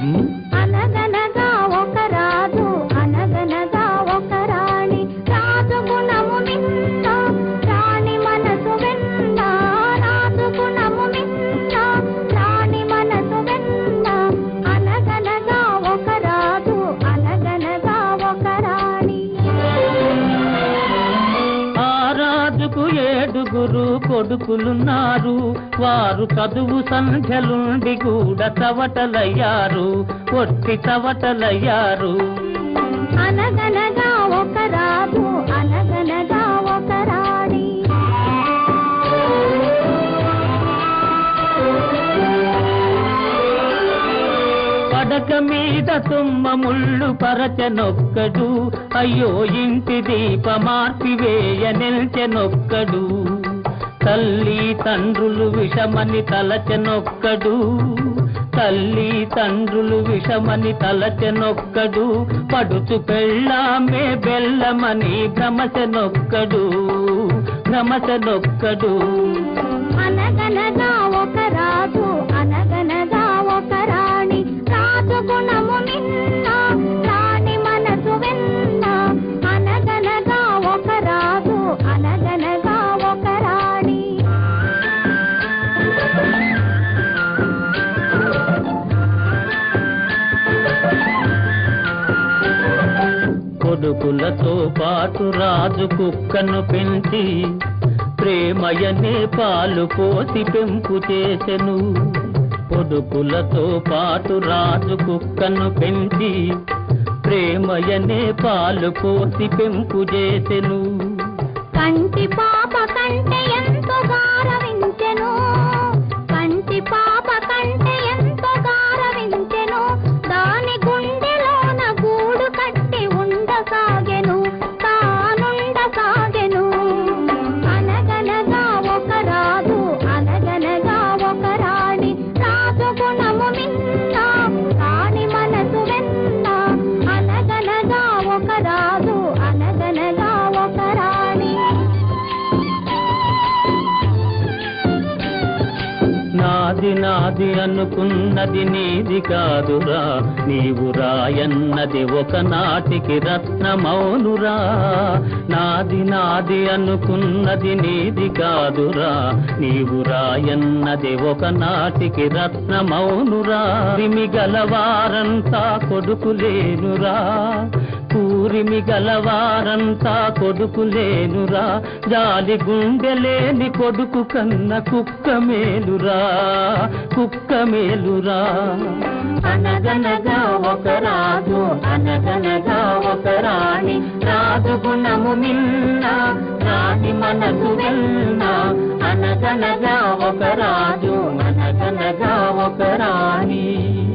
Latin కొడుకులున్నారు. వారు చదువు సంధ్యలుండి కూడా చవటలయ్యారు. ఒట్టి చవటలయ్యారు. అనగనగా ఒక రాజు అనగనగా ఒక రాణి. పడక మీద తుమ్మ ముళ్ళు పరచనొక్కడు. అయ్యో ఇంటి దీప మార్పివేయ నిల్చెనొక్కడు. తల్లి తండ్రులు విషమని తలచెనొక్కడు. తల్లి తండ్రులు విషమని తలచెనొక్కడు. పడుచు పెళ్ళామే బెల్లమని భ్రమచనొక్కడు. భ్రమచనొక్కడు. కొడుకులతో పాటు రాజు కుక్కను పెంచి ప్రేమయనే పాలు పోసి పెంపు చేసెను. కొడుకులతో పాటు రాజు కుక్కను పెంచి ప్రేమయనే పాలు పోసి పెంపు చేసెను. కంటి పాప కంటే ఎంతో గారవించెను నాది నాది అనుకున్నది నీది కాదురా. నీవు రాయన్నది ఒకనాటికి రత్నమౌనురా. నాది నాది అనుకున్నది నీది కాదురా. నీవు రాయన్నది ఒకనాటికి రత్నమౌనురా. రిమి గలవారంతా కొడుకులేనురా కూరిమి గలవారంతా కొడుకులేనురా. జాలి గుండెలేని కొడుకు కన్న కుక్క మేలురా. కుక్క మేలురా. అనగనగా ఒక రాజు అనగనగా ఒక రాణి. రాజు గుణము మిన్న రాణి మనసు వెన్న. అనగనగా ఒక రాజు అనగనగా ఒక రాణి.